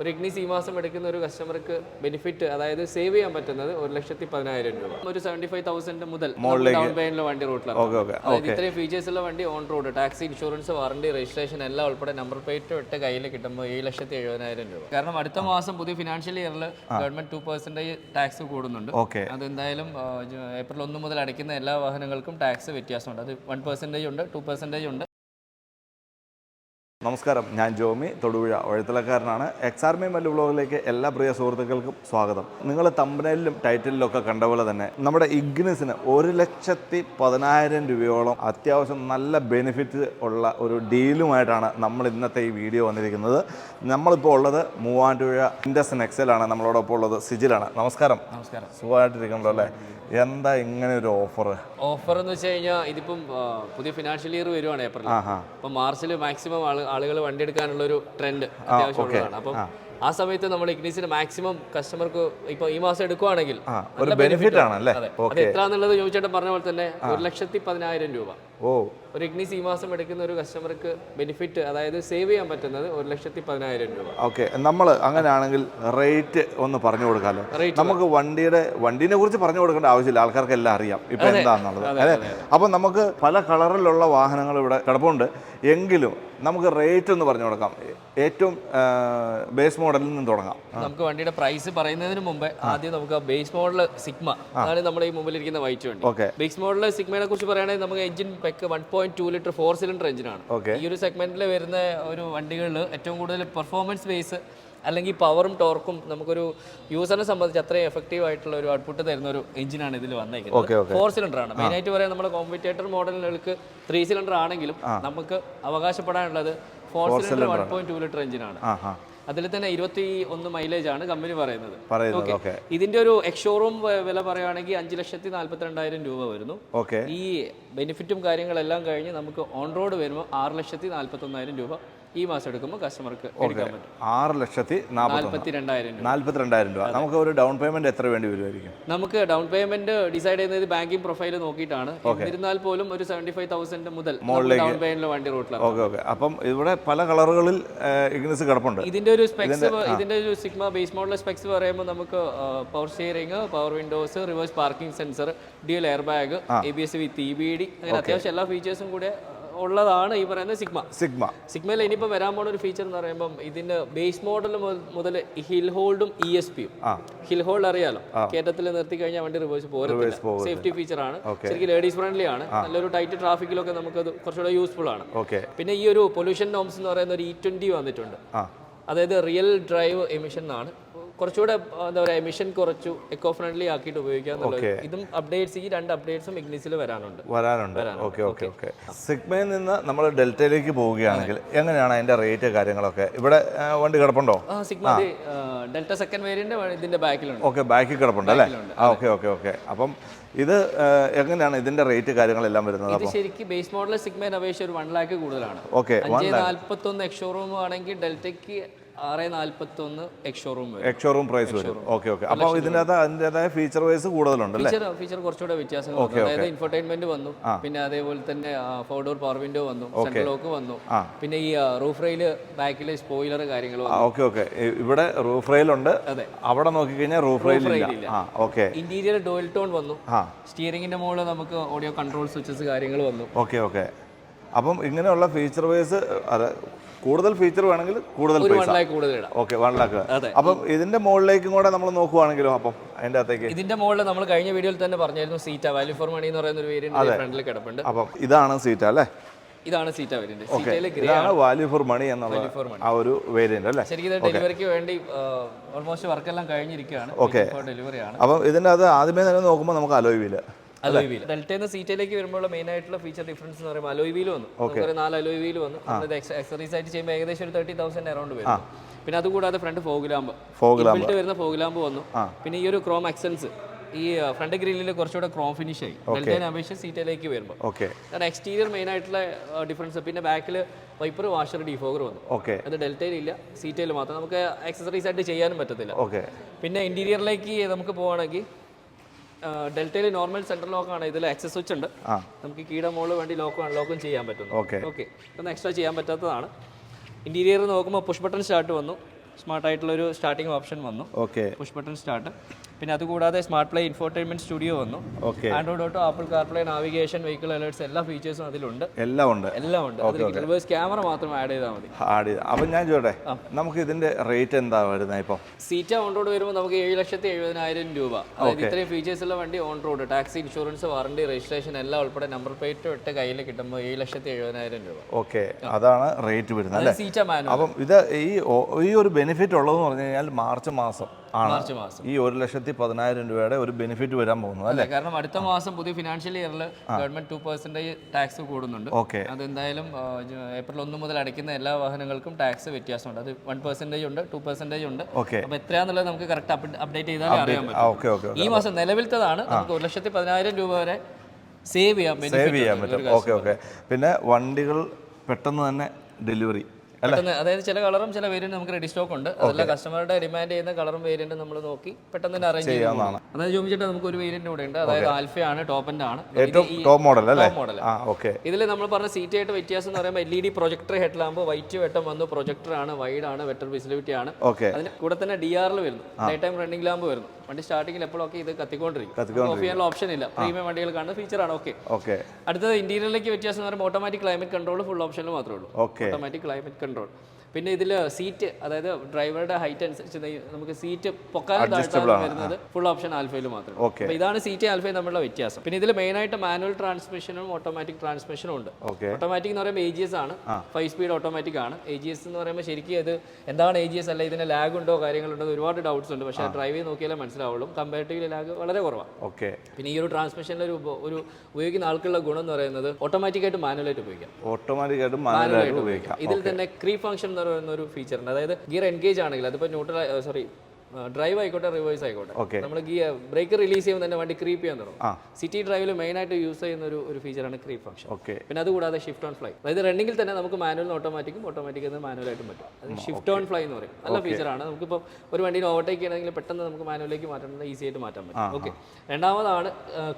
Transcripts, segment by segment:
ഒരു ഇഗ്നിസ് ഈ മാസം എടുക്കുന്ന ഒരു കസ്റ്റമർക്ക് ബെനിഫിറ്റ് അതായത് സേവ് ചെയ്യാൻ പറ്റുന്നത് ഒരു ലക്ഷത്തി പതിനായിരം രൂപ. ഒരു സെവന്റി ഫൈവ് തൗസൻഡ് മുതൽ ഡൗൺ പേയ്മെന്റിലെ വണ്ടി റൂട്ടിലാണ് അതായത് ഇത്രയും ഫീച്ചേഴ്സ് ഉള്ള വണ്ടി on road tax insurance warranty registration എല്ലാം ഉൾപ്പെടെ നമ്പർ പ്ലേറ്റ് ഇട്ട് കയ്യിൽ കിട്ടുമ്പോൾ ഏഴ് ലക്ഷത്തി എഴുപതിനായിരം രൂപ. കാരണം അടുത്ത മാസം പുതിയ ഫിനാൻഷ്യൽ ഇയറിൽ ഗവൺമെന്റ് ടു പെർസെന്റേജ് ടാക്സ് കൂടുന്നുണ്ട്. അത് എന്തായാലും ഏപ്രിൽ ഒന്ന് മുതൽ അടയ്ക്കുന്ന എല്ലാ വാഹനങ്ങൾക്കും ടാക്സ് വ്യത്യാസമുണ്ട്. അത് വൺ പെർസെന്റേജ് ഉണ്ട് ടു പെർസെന്റേജ് ഉണ്ട്. നമസ്കാരം ഞാൻ ജോമി തൊടുപുഴ വഴുത്തലക്കാരനാണ് എക്സാർമി മല്ലു ബ്ലോഗിലേക്ക് എല്ലാ പ്രിയ സുഹൃത്തുക്കൾക്കും സ്വാഗതം. നിങ്ങൾ തമ്പനയിലും ടൈറ്റിലും ഒക്കെ കണ്ട പോലെ തന്നെ നമ്മുടെ ഇഗ്നിസിന് ഒരു ലക്ഷത്തി പതിനായിരം രൂപയോളം അത്യാവശ്യം നല്ല ബെനിഫിറ്റ് ഉള്ള ഒരു ഡീലുമായിട്ടാണ് നമ്മൾ ഇന്നത്തെ ഈ വീഡിയോ വന്നിരിക്കുന്നത്. നമ്മളിപ്പോൾ ഉള്ളത് മൂവാറ്റുപുഴ ഇൻഡസ് നെക്സലാണ് നമ്മളോടൊപ്പം ഉള്ളത് സിജിലാണ് നമസ്കാരം. നമസ്കാരം. സുഖമായിട്ടിരിക്കണല്ലോ അല്ലേ? എന്താ ഇങ്ങനെ ഒരു ഓഫർ ഓഫർ എന്ന് വെച്ച് കഴിഞ്ഞാൽ ഇതിപ്പം പുതിയ ഫിനാൻഷ്യൽ ഇയർ വരുവാണ് ഏപ്രിൽ അപ്പം മാർച്ചിൽ മാക്സിമം ആളുകൾ വണ്ടി എടുക്കാനുള്ള ഒരു ട്രെൻഡ് അത്യാവശ്യമുള്ളതാണ് അപ്പം ആ. സമയത്ത് നമ്മൾ ഇഗ്നീസിന് മാക്സിമം കസ്റ്റമർക്ക് ഇപ്പൊ ഈ മാസം എടുക്കുവാണെങ്കിൽ ഒരു ബെനിഫിറ്റ് ആണല്ലേ? അതെ. അത് എത്രാന്നുള്ളത് ചോദിച്ചേട്ടൻ പറഞ്ഞ പോലെ തന്നെ ഒരു ലക്ഷത്തി പതിനായിരം രൂപ. ഓ. ഒരു ഇഗ്നീസ് ഈ മാസം എടുക്കുന്ന ഒരു കസ്റ്റമർക്ക് ബെനിഫിറ്റ് അതായത് സേവ് ചെയ്യാൻ പറ്റുന്നത് ഒരു ലക്ഷത്തി പതിനായിരം രൂപ. ഓക്കെ. നമ്മൾ അങ്ങനെയാണെങ്കിൽ റേറ്റ് ഒന്ന് പറഞ്ഞു കൊടുക്കാമല്ലോ നമുക്ക് വണ്ടിയുടെ വണ്ടിനെ കുറിച്ച് പറഞ്ഞു കൊടുക്കേണ്ട ആവശ്യമില്ല. ആൾക്കാർക്ക് എല്ലാം അറിയാം. ഇപ്പൊ എന്താണെന്നുള്ളത് അതെ അപ്പം നമുക്ക് പല കളറിലുള്ള വാഹനങ്ങൾ ഇവിടെ കിടപ്പുണ്ട്. എങ്കിലും നമുക്ക് റേറ്റ് ഒന്ന് പറഞ്ഞു കൊടുക്കാം. ഏറ്റവും ബേസ് മോഡലിൽ നിന്ന് തുടങ്ങാം. നമുക്ക് വണ്ടിയുടെ പ്രൈസ് പറയുന്നതിന് മുമ്പേ ആദ്യം നമുക്ക് ബേസ് മോഡൽ സിഗ്മ അതാണ് നമ്മുടെ ഈ മുമ്പിലിരിക്കുന്ന വൈറ്റ് വണ്ടി. ഓക്കെ. ബേസ് മോഡൽ സിഗ്മയെ കുറിച്ച് പറയുകയാണെങ്കിൽ നമുക്ക് engine പെക്ക് one point two litre four cylinder എഞ്ചിനാണ് ഈ ഒരു സെഗ്മെന്റിൽ വരുന്ന ഒരു വണ്ടികളിൽ ഏറ്റവും കൂടുതൽ പെർഫോമൻസ് ബേസ് അല്ലെങ്കിൽ പവറും ടോർക്കും നമുക്കൊരു യൂസറിനെ സംബന്ധിച്ച് അത്രയും എഫക്റ്റീവ് ആയിട്ടുള്ള ഒരു ഔട്ട്പുട്ട് തരുന്ന ഒരു എഞ്ചിനാണ് ഇതിൽ വന്നേക്കുന്നത്. ഫോർ സിലിണ്ടർ ആണ്. മെയിൻ ആയിട്ട് പറയാൻ നമ്മുടെ കോമ്പറ്റേറ്റർ മോഡലുകൾക്ക് ത്രീ സിലിണ്ടർ ആണെങ്കിലും നമുക്ക് അവകാശപ്പെടാനുള്ളത് four cylinder one point two litre എഞ്ചിനാണ് അതിൽ തന്നെ ഇരുപത്തി ഒന്ന് മൈലേജ് ആണ് കമ്പനി പറയുന്നത്. ഓക്കെ ഇതിന്റെ ഒരു എക്സ്ഷോറൂം വില പറയുകയാണെങ്കിൽ അഞ്ച് ലക്ഷത്തി നാല്പത്തിരണ്ടായിരം രൂപ വരുന്നു. ഈ ബെനിഫിറ്റും കാര്യങ്ങളെല്ലാം കഴിഞ്ഞ് നമുക്ക് ഓൺ റോഡ് വരുമ്പോൾ ആറ് ലക്ഷത്തി നാല്പത്തി ഒന്നായിരം രൂപ ഈ മാസം എടുക്കുമ്പോൾ കസ്റ്റമർക്ക് എടുക്കാൻ പറ്റും. ആറ് ലക്ഷത്തി നാൽപ്പത്തി രണ്ടായിരം രൂപ. നാൽപ്പത്തിരണ്ടായിരം രൂപ. നമുക്ക് ഒരു ഡൗൺ പേയ്മെന്റ് എത്ര വേണ്ടി വരുമായിരിക്കും? നമുക്ക് ഡൗൺ പേയ്മെന്റ് ഡിസൈഡ് ചെയ്യുന്നത് ബാങ്കിങ് പ്രൊഫൈൽ നോക്കിയിട്ടാണ്. എന്നിരുന്നാൽ പോലും ഒരു സെവന്റി ഫൈവ് തൗസൻഡ് മുതൽ ഡൗൺ പേയ്മെന്റ് വണ്ടി റൂട്ടിലാണ് ഓക്കെ ഓക്കെ. അപ്പം ഇവിടെ പല കളറുകളിൽ ഇഗ്നസ് കിടപ്പുണ്ട്. ഇതിന്റെ ഒരു സ്പെക്സ് ഇതിന്റെ ഒരു സിഗ്മ ബേസ് മോഡൽ സ്പെക്സ് പറയുമ്പോൾ നമുക്ക് power steering power windows reverse parking sensor dual air bag A B S with E B D അങ്ങനെ അത്യാവശ്യം എല്ലാ ഫീച്ചേഴ്സും കൂടെ ഉള്ളതാണ് ഈ പറയുന്ന സിഗ്മ. സിഗ്മ. സിഗ്മയിൽ ഇനിയിപ്പോൾ വരാൻ പോണ ഒരു ഫീച്ചർ എന്ന് പറയുമ്പോൾ ഇതിന്റെ ബേസ് മോഡൽ മുതൽ ഹിൽ ഹോൾഡും ഇ എസ് പിയും ഹിൽ ഹോൾഡ് അറിയാലോ? കയറ്റത്തിൽ നിർത്തി കഴിഞ്ഞാൽ വണ്ടി റിവേഴ്സ് പോരത്തില്ല സേഫ്റ്റി ഫീച്ചർ ആണ്. ശരിക്കും ലേഡീസ് ഫ്രണ്ട്ലി ആണ്. നല്ലൊരു ടൈറ്റ് ട്രാഫിക്കിലൊക്കെ നമുക്കത് കുറച്ചുകൂടെ യൂസ്ഫുൾ ആണ്. ഓക്കെ പിന്നെ ഈ ഒരു പൊല്യൂഷൻ നോംസ് എന്ന് പറയുന്ന ഒരു ഇ ട്വന്റി വന്നിട്ടുണ്ട്. അതായത് റിയൽ ഡ്രൈവ് എമിഷൻ എന്നാണ്. കുറച്ചുകൂടെ എന്താ പറയുക എമിഷൻ കുറച്ചു എക്കോ ഫ്രണ്ട്ലി ആക്കിയിട്ട് ഉപയോഗിക്കുക എന്നുള്ളത്. ഇതും അപ്ഡേറ്റ്സ് ഈ രണ്ട് അപ്ഡേറ്റ്സും ഇഗ്നിസിൽ വരാനുണ്ട്. വരാനുണ്ട്. ഓക്കെ ഓക്കെ ഓക്കെ സിഗ്മയിൽ നിന്ന് നമ്മൾ ഡെൽറ്റയിലേക്ക് പോവുകയാണെങ്കിൽ എങ്ങനെയാണ് അതിന്റെ റേറ്റ് കാര്യങ്ങളൊക്കെ? ഇവിടെ വണ്ടി കിടപ്പുണ്ടോ? സിഗ്മ ഡെൽറ്റ സെക്കൻഡ് വേരിയന്റ് ഇതിന്റെ ബാക്കിലുണ്ട് ഓക്കെ ബാക്കിൽ കിടപ്പുണ്ട് അല്ലേ? ഓക്കെ ഓക്കെ ഓക്കെ അപ്പം ഇത് എങ്ങനെയാണ് ഇതിന്റെ റേറ്റ് കാര്യങ്ങളെല്ലാം വരുന്നത്? ഇത് ശരിക്കും ബേസ് മോഡൽ സിഗ്മയിൽ അപേക്ഷിച്ച് ഒരു വൺ ലാക്ക് കൂടുതലാണ്. ഓക്കെ നാൽപ്പത്തൊന്ന് എക്സോറൂം ആണെങ്കിൽ ഡെൽറ്റയ്ക്ക് ആറ് നാല്പത്തി ഒന്ന് എക്സ്ഷോറൂം വരും. എക്സ്ഷോറൂം പ്രൈസ് വരും. ഓക്കെ ഓക്കെ അപ്പോൾ ഇതിനകത്ത് അതിന്റെതായ ഫീച്ചർ വൈസ് കൂടുതലുണ്ട് ഫീച്ചർ ഫീച്ചർ കുറച്ചുകൂടെ വന്നു. അതായത് ഇൻഫർടൈൻമെന്റ് വന്നു. പിന്നെ അതേപോലെ തന്നെ ഫോർ ഡോർ പവർ വിൻഡോ വന്നു. സെൻട്രൽ ലോക്ക് വന്നു. പിന്നെ ഈ റൂഫ് റെയിൽ ബാക്കിൽ സ്പോയിലർ കാര്യങ്ങൾ ഓക്കെ ഓക്കെ ഇവിടെ റൂഫ് റെയിലുണ്ട് അതെ. അവിടെ നോക്കിക്കഴിഞ്ഞാൽ റൂഫ് റെയിൽ ഇല്ല. ഓക്കെ ഇന്റീരിയർ ഡോയിൽ ടോൺ വന്നു. സ്റ്റിയറിംഗിന്റെ മുകളിൽ നമുക്ക് ഓഡിയോ കൺട്രോൾ സ്വിച്ചസ് കാര്യങ്ങൾ വന്നു. ഓക്കെ ഓക്കെ അപ്പം ഇങ്ങനെയുള്ള ഫീച്ചർ വൈസ് അത് കൂടുതൽ ഫീച്ചർ വേണമെങ്കിൽ കൂടുതൽ പൈസ. ഓക്കെ വൺ ലാക്ക് അപ്പൊ ഇതിന്റെ മുകളിലേക്കും കൂടെ നമ്മൾ നോക്കുവാണെങ്കിലോ അപ്പം അതിന്റെ അകത്തേക്ക്? ഇതിന്റെ മുകളിൽ നമ്മൾ കഴിഞ്ഞ വീഡിയോയിൽ തന്നെ പറഞ്ഞായിരുന്നു സീറ്റ. വാല്യൂ ഫോർ മണി എന്ന് പറയുന്ന ഒരു വേരിയന്റ് ഫ്രണ്ടിൽ കിടപ്പുണ്ട്. അപ്പം ഇതാണ് സീറ്റ അല്ലേ? ഇതാണ് സീറ്റ വേരിയന്റ് ഇതാണ് വാല്യൂ ഫോർ മണി എന്നുള്ള ആ ഒരു വേരിയന്റ് അല്ലേ? ശരിക്കും ഡെലിവറിക്ക് വേണ്ടി ഓൾമോസ്റ്റ് വർക്കെല്ലാം കഴിഞ്ഞിരിക്കുകയാണ്. ഡെലിവറി ആണ്. അപ്പം ഇതിന്റെ അത് ആദ്യമേ തന്നെ നോക്കുമ്പോൾ നമുക്ക് അലോയ് വീൽ അലോയ് വീൽ ഡെൽറ്റയിൽ സീറ്റയിലേക്ക് വരുമ്പോൾ മെയിൻ ആയിട്ടുള്ള ഫീച്ചർ ഡിഫറൻസ് എന്ന് പറയുമ്പോൾ അലോയ് വീൽ വന്നു. നമുക്കൊരു നാല് അലോയ് വീൽ വന്നു. നമ്മളിത് എക്സസറീസ് ആയിട്ട് ചെയ്യുമ്പോൾ ഏകദേശം ഒരു തേർട്ടി തൗസൻഡ് അറൗണ്ട് വരും പിന്നെ അതുകൂടാതെ ഫ്രണ്ട് ഫോഗ് ലാമ്പ് ബിൽറ്റ് വരുന്ന ഫോഗ് ലാമ്പ് വന്നു പിന്നെ ഈ ഒരു ക്രോം എക്സൻസ് ഈ ഫ്രണ്ട് ഗ്രില്ലിൽ കുറച്ചുകൂടെ ക്രോം ഫിനിഷ് ആയി. ഡെൽറ്റയെ അപേക്ഷിച്ച് സീറ്റയിലേക്ക് വരുമ്പോൾ. ഓക്കെ കാരണം എക്സ്റ്റീരിയർ മെയിൻ ആയിട്ടുള്ള ഡിഫറൻസ് പിന്നെ ബാക്കിൽ വൈപ്പർ വാഷർ ഡിഫോഗർ വന്നു. അത് ഡെൽറ്റയിൽ ഇല്ല സീറ്റയിൽ മാത്രം. നമുക്ക് എക്സസറീസ് ആയിട്ട് ചെയ്യാനും പറ്റത്തില്ല. പിന്നെ ഇന്റീരിയറിലേക്ക് നമുക്ക് പോവുകയാണെങ്കിൽ ഡെൽറ്റയിൽ നോർമൽ സെൻട്രൽ ലോക്ക് ആണ് ഇതിൽ ആക്സസ് സ്വിച്ച് ഉണ്ട് നമുക്ക് കീട മുകളിൽ വേണ്ടി ലോക്ക് ലോക്കും ചെയ്യാൻ പറ്റുന്നു ഓക്കെ. ഓക്കെ. ഒന്ന് എക്സ്ട്രാ ചെയ്യാൻ പറ്റാത്തതാണ്. ഇന്റീരിയർ നോക്കുമ്പോൾ പുഷ് ബട്ടൺ സ്റ്റാർട്ട് വന്നു. സ്മാർട്ട് ആയിട്ടുള്ള ഒരു സ്റ്റാർട്ടിംഗ് ഓപ്ഷൻ വന്നു. ഓക്കെ. പുഷ് ബട്ടൺ സ്റ്റാർട്ട് പിന്നെ അതുകൂടാതെ സ്മാർട്ട് പ്ലേ ഇൻഫോർടൈൻമെന്റ് സ്റ്റുഡിയോ വന്നു. Android Auto Apple CarPlay navigation vehicle alerts എല്ലാ ഫീച്ചേഴ്സും അതിലുണ്ട്. എല്ലാം ഉണ്ട്. എല്ലാം ഉണ്ട്. അതിൽ ക്യാമറ മാത്രം ആഡ് ചെയ്താൽ മതി. ആഡ് ചെയ്ത്. അപ്പം ഞാൻ ചോട്ടെ നമുക്ക് ഇതിന്റെ റേറ്റ് എന്താ വരുന്നത് ഇപ്പോൾ സീറ്റ ഓൺ റോഡ് വരുമ്പോൾ നമുക്ക് ഏഴ് ലക്ഷത്തി എഴുപതിനായിരം രൂപ. അതായത് ഇത്രയും ഫീച്ചേഴ്സ് ഉള്ള വണ്ടി on road tax insurance warranty registration എല്ലാം ഉൾപ്പെടെ നമ്പർ പ്ലേറ്റ് ഇട്ട് കയ്യിൽ കിട്ടുമ്പോൾ ഏഴ് ലക്ഷത്തി എഴുപതിനായിരം രൂപ. ഓക്കെ അതാണ് റേറ്റ് വരുന്നത് അല്ലേ? അപ്പം ഇത് ഈ ഈ ഒരു ബെനിഫിറ്റ് ഉള്ളതെന്ന് പറഞ്ഞു കഴിഞ്ഞാൽ മാർച്ച് മാസം മാർച്ച് മാസം. ഈ ഒരു ലക്ഷത്തി പതിനായിരം രൂപയുടെ ഒരു ബെനിഫിറ്റ് വരാൻ പോകുന്നത് അല്ലേ? കാരണം അടുത്ത മാസം പുതിയ ഫിനാൻഷ്യൽ ഇയറിൽ ഗവൺമെന്റ് ടു പെർസെന്റേജ് ടാക്സ് കൂടുന്നുണ്ട്. ഓക്കെ. അതെന്തായാലും ഏപ്രിൽ ഒന്ന് മുതൽ അടയ്ക്കുന്ന എല്ലാ വാഹനങ്ങൾക്കും ടാക്സ് വ്യത്യാസമുണ്ട്. അത് വൺ പെർസെന്റേജ് ഉണ്ട് ടു പെർസെന്റേജ് ഉണ്ട്. ഓക്കെ. അപ്പോൾ എത്രയാന്നുള്ളത് നമുക്ക് കറക്റ്റ് അപ്ഡേറ്റ് ചെയ്താൽ അറിയാൻ പറ്റും. ഈ മാസം നിലവിലത്തതാണ് നമുക്ക് ഒരു ലക്ഷത്തി പതിനായിരം രൂപ വരെ സേവ് ചെയ്യാൻ സേവ് ചെയ്യാൻ പറ്റും. Okay okay. പിന്നെ വണ്ടികൾ പെട്ടെന്ന് തന്നെ ഡെലിവറി പെട്ടെന്ന് അതായത് ചില കളറും ചില വേരിയന്റ് നമുക്ക് റെഡി സ്റ്റോക്ക് ഉണ്ട്. അതെല്ലാം കസ്റ്റമറുടെ ഡിമാൻഡ് ചെയ്യുന്ന കളറും വേരിയന്റ് നമ്മൾ നോക്കി പെട്ടെന്ന് തന്നെ അറേഞ്ച് ചെയ്യാവുന്നതാണ്. അതായത് ചോദിച്ചിട്ട് നമുക്ക് ഒരു വേരിയന്റ് കൂടെ ഉണ്ട്. അതായത് ആൽഫയാണ് ടോപ്പ് എൻഡ് ആണ്. ടോപ്പ് മോഡൽ അല്ലേ? മോഡൽ ഇതിൽ നമ്മൾ പറഞ്ഞ സീറ്റ് ആയിട്ട് വ്യത്യാസം എന്ന് പറയുമ്പോൾ L E D projector head lamp white വെട്ടം വന്നു പ്രൊജക്ടർ ആണ് വൈഡ് ആണ് വെറ്റർ ഫെസിലിറ്റി ആണ്. ഓക്കെ അതിന് കൂടെ തന്നെ ഡി ആറിൽ വരുന്നു. ഡേ ടൈം റണ്ണിംഗ് ലാമ്പ് വരുന്നു. വണ്ടി സ്റ്റാർട്ടിങ്ങിൽ എപ്പോഴൊക്കെ ഇത് കത്തിക്കൊണ്ടിരിക്കും. ഓഫ് ചെയ്യാനുള്ള ഓപ്ഷൻ ഇല്ല. പ്രീമിയം വണ്ടികൾ കാണുന്ന ഫീച്ചറാണ് ഓക്കെ ഓക്കെ അടുത്തത് ഇന്റീരിയറിലേക്ക് വ്യത്യാസം എന്ന് പറയുമ്പോൾ ഓട്ടോമാറ്റിക് ക്ലൈമറ്റ് കൺട്രോൾ ഫുൾ ഓപ്ഷനിൽ മാത്രമേ ഉള്ളൂ. Okay automatic climate control and. പിന്നെ ഇതിൽ സീറ്റ് അതായത് ഡ്രൈവറുടെ ഹൈറ്റ് അനുസരിച്ച് നമുക്ക് സീറ്റ് പൊക്കാനും താഴ്ത്താനും വരുന്നത് ഫുൾ ഓപ്ഷൻ ആൽഫയിൽ മാത്രമേ. അപ്പോൾ ഇതാണ് സീറ്റ് ആൽഫയും തമ്മിലുള്ള വ്യത്യാസം. പിന്നെ ഇതിൽ മെയിനായിട്ട് മാനുവൽ ട്രാൻസ്മിഷനും ഓട്ടോമാറ്റിക് ട്രാൻസ്മിഷനും ഉണ്ട്. ഓക്കെ ഓട്ടോമാറ്റിക് എന്ന് പറയുമ്പോൾ എ ജി എസ് ആണ്. ഫൈവ് സ്പീഡ് ഓട്ടോമാറ്റിക് ആണ്. എ ജി എസ് എന്ന് പറയുമ്പോൾ ശരിക്കും ഇത് എന്താണ് എ ജി എസ് അല്ല ഇതിന് ലാഗ് ഉണ്ടോ കാര്യങ്ങളുണ്ടോ ഒരുപാട് ഡൗട്ട്സ് ഉണ്ട്. പക്ഷേ ഡ്രൈവ് ചെയ്ത് നോക്കിയാലേ മനസ്സിലാവുള്ളൂ. കമ്പാരിറ്റീവ്ലി ലാഗ് വളരെ കുറവാണ് ഓക്കെ പിന്നെ ഈ ഒരു ട്രാൻസ്മിഷനിലെ ഒരു ഒരു ഉപയോഗിക്കുന്ന ആൾക്കുള്ള ഗുണം എന്ന് പറയുന്നത് ഓട്ടോമാറ്റിക്കായിട്ട് മാനുവലായിട്ട് ഉപയോഗിക്കാം. ഓട്ടോമാറ്റിക്കായിട്ട് മാനുവലായിട്ട് ഉപയോഗിക്കാം. ഇതിൽ തന്നെ ക്രീ ഫംഗ്ഷൻ എന്ന് പറയുന്ന ഒരു ഫീച്ചർ ഉണ്ട്. അതായത് ഗിയർ എൻഗേജ് ആണെങ്കിൽ അതിപ്പോ ന്യൂട്രൽ സോറി ഡ്രൈവ് ആയിക്കോട്ടെ റിവേഴ്സ് ആയിക്കോട്ടെ. നമ്മൾ ഗിയർ ബ്രേക്ക് റിലീസ് ചെയ്യുമ്പോൾ തന്നെ വണ്ടി ക്രീപ്പ് ചെയ്യാൻ തുടങ്ങും. സിറ്റി ഡ്രൈവിൽ മെയിൻ ആയിട്ട് യൂസ് ചെയ്യുന്ന ഒരു ഒരു ഫീച്ചറാണ് ക്രീപ്പ് ഫംഗ്ഷൻ ഓക്കെ പിന്നെ അതുകൂടാതെ ഷിഫ്റ്റ് ഓൺ ഫ്ലൈ അതായത് റണ്ണിങ്ങിൽ തന്നെ നമുക്ക് മാനുവൽ ഓട്ടോമാറ്റിക്കും ഓട്ടോമാറ്റിക് എന്ന് മാനുവലായിട്ടും പറ്റും. അത് ഷിഫ്റ്റ് ഓൺ ഫ്ലൈ എന്ന് പറയും. നല്ല ഫീച്ചറാണ് നമുക്കിപ്പോൾ ഒരു വണ്ടിയിൽ ഓവർടേക്ക് ചെയ്യണമെങ്കിൽ പെട്ടെന്ന് നമുക്ക് മാനുവലിലേക്ക് മാറ്റണമെങ്കിൽ ഈസി ആയിട്ട് മാറ്റാൻ പറ്റും. ഓക്കെ രണ്ടാമതാണ്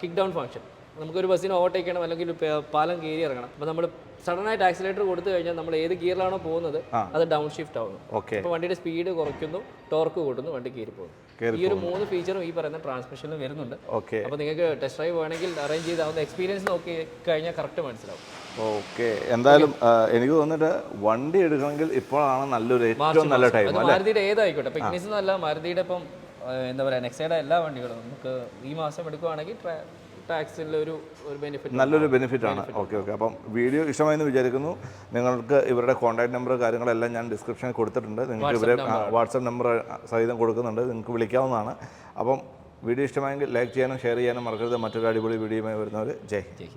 കിക്ക് ഡൗൺ ഫംഗ്ഷൻ നമുക്കൊരു ബസ്സിന് ഓവർടേക്ക് ചെയ്യണം അല്ലെങ്കിൽ പാലം കയറി ഇറങ്ങണം. അപ്പോൾ നമ്മൾ സഡൻ ആയിട്ട് ആക്സിലേറ്റർ കൊടുത്തു കഴിഞ്ഞാൽ നമ്മൾ ഏത് ഗിയറിലാണോ പോകുന്നത് അത് ഡൗൺ ഷിഫ്റ്റ് ആവുന്നു അപ്പൊ അപ്പോൾ വണ്ടിയുടെ സ്പീഡ് കുറയ്ക്കുന്നു ടോർക്ക് കൂട്ടുന്നു വണ്ടി കയറി പോകുന്നു. ഈ ഒരു മൂന്ന് ഫീച്ചറും ഈ പറയുന്ന ട്രാൻസ്മിഷനിൽ വരുന്നുണ്ട്. ഓക്കെ അപ്പോൾ നിങ്ങൾക്ക് ടെസ്റ്റ് ഡ്രൈവ് വേണമെങ്കിൽ അറേഞ്ച് ചെയ്താവുന്ന എക്സ്പീരിയൻസ് നോക്കി കഴിഞ്ഞാൽ കറക്റ്റ് മനസ്സിലാവും. ഓക്കെ എന്തായാലും എനിക്ക് തോന്നിട്ട് വണ്ടി എടുക്കണമെങ്കിൽ ഇപ്പോഴാണ് നല്ലൊരു ഏറ്റവും നല്ല ടൈം മാരുതിയുടെ ഏതായിക്കോട്ടെ. പിക്നിക്സ് ഇഗ്നിസ് എന്നല്ല മാരുതിയുടെ ഇപ്പം എന്താ പറയാ നെക്സയുടെ എല്ലാ വണ്ടികളും നമുക്ക് ഈ മാസം എടുക്കുവാണെങ്കിൽ ഒരു ഒരു ബെനിഫിറ്റ് നല്ലൊരു ബെനിഫിറ്റ് ആണ്. ഓക്കെ ഓക്കെ അപ്പം വീഡിയോ ഇഷ്ടമായെന്ന് വിചാരിക്കുന്നു. നിങ്ങൾക്ക് ഇവരുടെ കോൺടാക്ട് നമ്പർ കാര്യങ്ങളെല്ലാം ഞാൻ ഡിസ്ക്രിപ്ഷനിൽ കൊടുത്തിട്ടുണ്ട്. നിങ്ങൾക്ക് ഇവരെ വാട്സപ്പ് നമ്പർ സഹിതം കൊടുക്കുന്നുണ്ട്. നിങ്ങൾക്ക് വിളിക്കാവുന്നതാണ്. അപ്പം വീഡിയോ ഇഷ്ടമായെങ്കിൽ ലൈക്ക് ചെയ്യാനും ഷെയർ ചെയ്യാനും മറക്കരുത്. മറ്റൊരു അടിപൊളി വീഡിയോയുമായി വരുന്നവർ ജയ് ജയ്